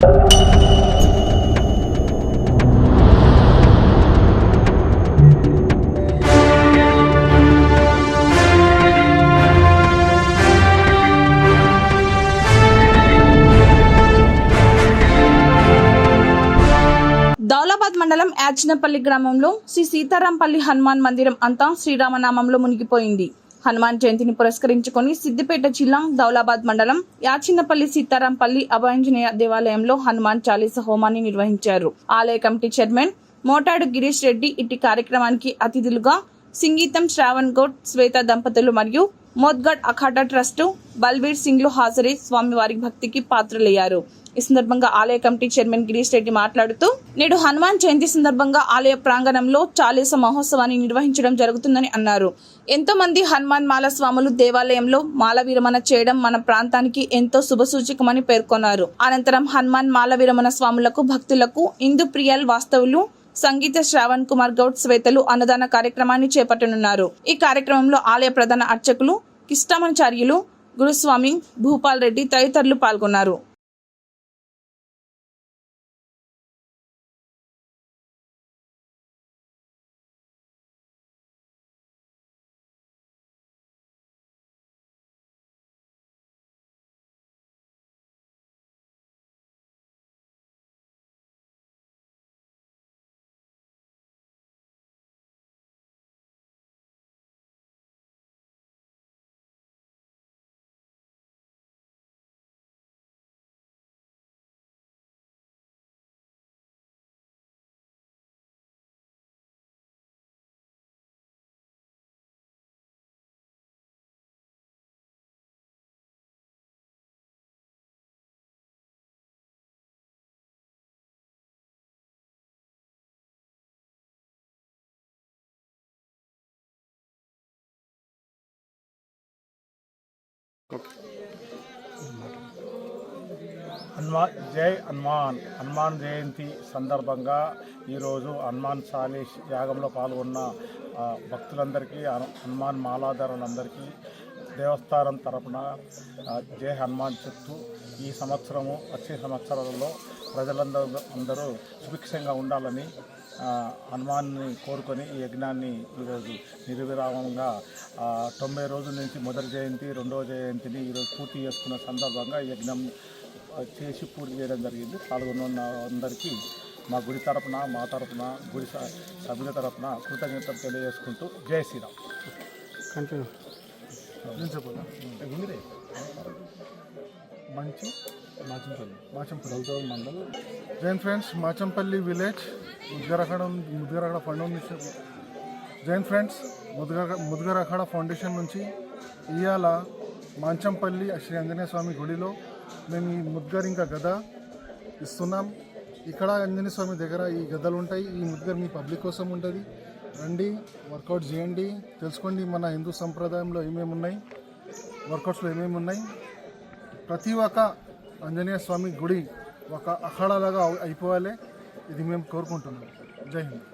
దౌలాబాద్ మండలం యాచినపల్లి గ్రామంలో శ్రీ సీతారాంపల్లి హనుమాన్ మందిరం అంతా శ్రీరామనామంలో మునిగిపోయింది. హనుమాన్ జయంతిని పురస్కరించుకొని సిద్దిపేట జిల్లా దౌలాబాద్ మండలం యాచిన్నపల్లి సీతారాంపల్లి అభయంజనేయ దేవాలయంలో హనుమాన్ చాలీస హోమాన్ని నిర్వహించారు. ఆలయ కమిటీ చైర్మన్ మోటాడు గిరీష్ రెడ్డి ఇట్టి కార్యక్రమానికి అతిథులుగా సింగీతం శ్రావణ్ గౌడ్ శ్వేత దంపతులు మరియు మోద్గఢ్ అఖాటా ట్రస్టు బల్వీర్ సింగ్లు హాజరై స్వామివారి భక్తికి పాత్రలయ్యారు. ఈ సందర్భంగా ఆలయ కమిటీ చైర్మన్ గిరీష్ రెడ్డి మాట్లాడుతూ నేడు హనుమాన్ జయంతి సందర్భంగా ఆలయ ప్రాంగణంలో చాలీస మహోత్సవాన్ని నిర్వహించడం జరుగుతుందని అన్నారు. ఎంతో మంది హనుమాన్ మాల స్వాములు దేవాలయంలో మాల విరమణ చేయడం మన ప్రాంతానికి ఎంతో శుభసూచకమని పేర్కొన్నారు. అనంతరం హనుమాన్ మాల విరమణ స్వాములకు భక్తులకు ఇందు ప్రియల్ వాస్తవులు సంగీత శ్రావణ్ కుమార్ గౌడ్ శ్వేతలు అన్నదాన కార్యక్రమాన్ని చేపట్టనున్నారు. ఈ కార్యక్రమంలో ఆలయ ప్రధాన అర్చకులు కిష్టమాచార్యులు గురుస్వామి భూపాల్ రెడ్డి తదితరులు పాల్గొన్నారు. హనుమాన్ జై హనుమాన్. హనుమాన్ జయంతి సందర్భంగా ఈరోజు హనుమాన్ చాలీస్ యాగంలో పాల్గొన్న భక్తులందరికీ హనుమాన్ మాలాధారులందరికీ దేవస్థానం తరపున ఆ, జై హనుమాన్ చెప్తూ ఈ సంవత్సరము వచ్చే సంవత్సరాలలో ప్రజలందరూ అందరూ సుభిక్షంగా ఉండాలని హనుమాన్ని కోరుకొని ఈ యజ్ఞాన్ని ఈరోజు నిర్విరామంగా తొంభై రోజుల నుంచి మొదటి జయంతి రెండవ జయంతిని ఈరోజు పూర్తి చేసుకున్న సందర్భంగా ఈ యజ్ఞం చేసి పూర్తి చేయడం జరిగింది. పాల్గొన్న అందరికీ మా గుడి తరపున మా తరపున గుడి సభ్యుల తరపున కృతజ్ఞతలు తెలియజేసుకుంటూ జై శ్రీరామ్. కంటిన్యూ మంచి Machampalli. Machampalli. Daulatabad mandal Jain friends Machampalli village Mudgarkhada Mudgarkhada foundation. Jain friends Mudgar Mudgarkhada foundation నుంచి ఇవాళ మాంచంపల్లి శ్రీ ఆంజనేయ స్వామి గుడిలో మేము ఈ ముద్గర్ ఇంకా గద ఇస్తున్నాం. ఇక్కడ ఆంజనేయ స్వామి దగ్గర ఈ గదలు ఉంటాయి ఈ ముద్గర్ మీ పబ్లిక్ కోసం ఉంటుంది. రండి వర్కౌట్ చేయండి. తెలుసుకోండి మన హిందూ సంప్రదాయంలో ఏమేమి ఉన్నాయి వర్కౌట్స్లో ఏమేమి ఉన్నాయి ప్రతి ఒక్క ఆంజనేయ స్వామి గుడి ఒక అఖాడాలాగా అయిపోవాలి. ఇది మేము కోరుకుంటున్నాం. జై హింద్.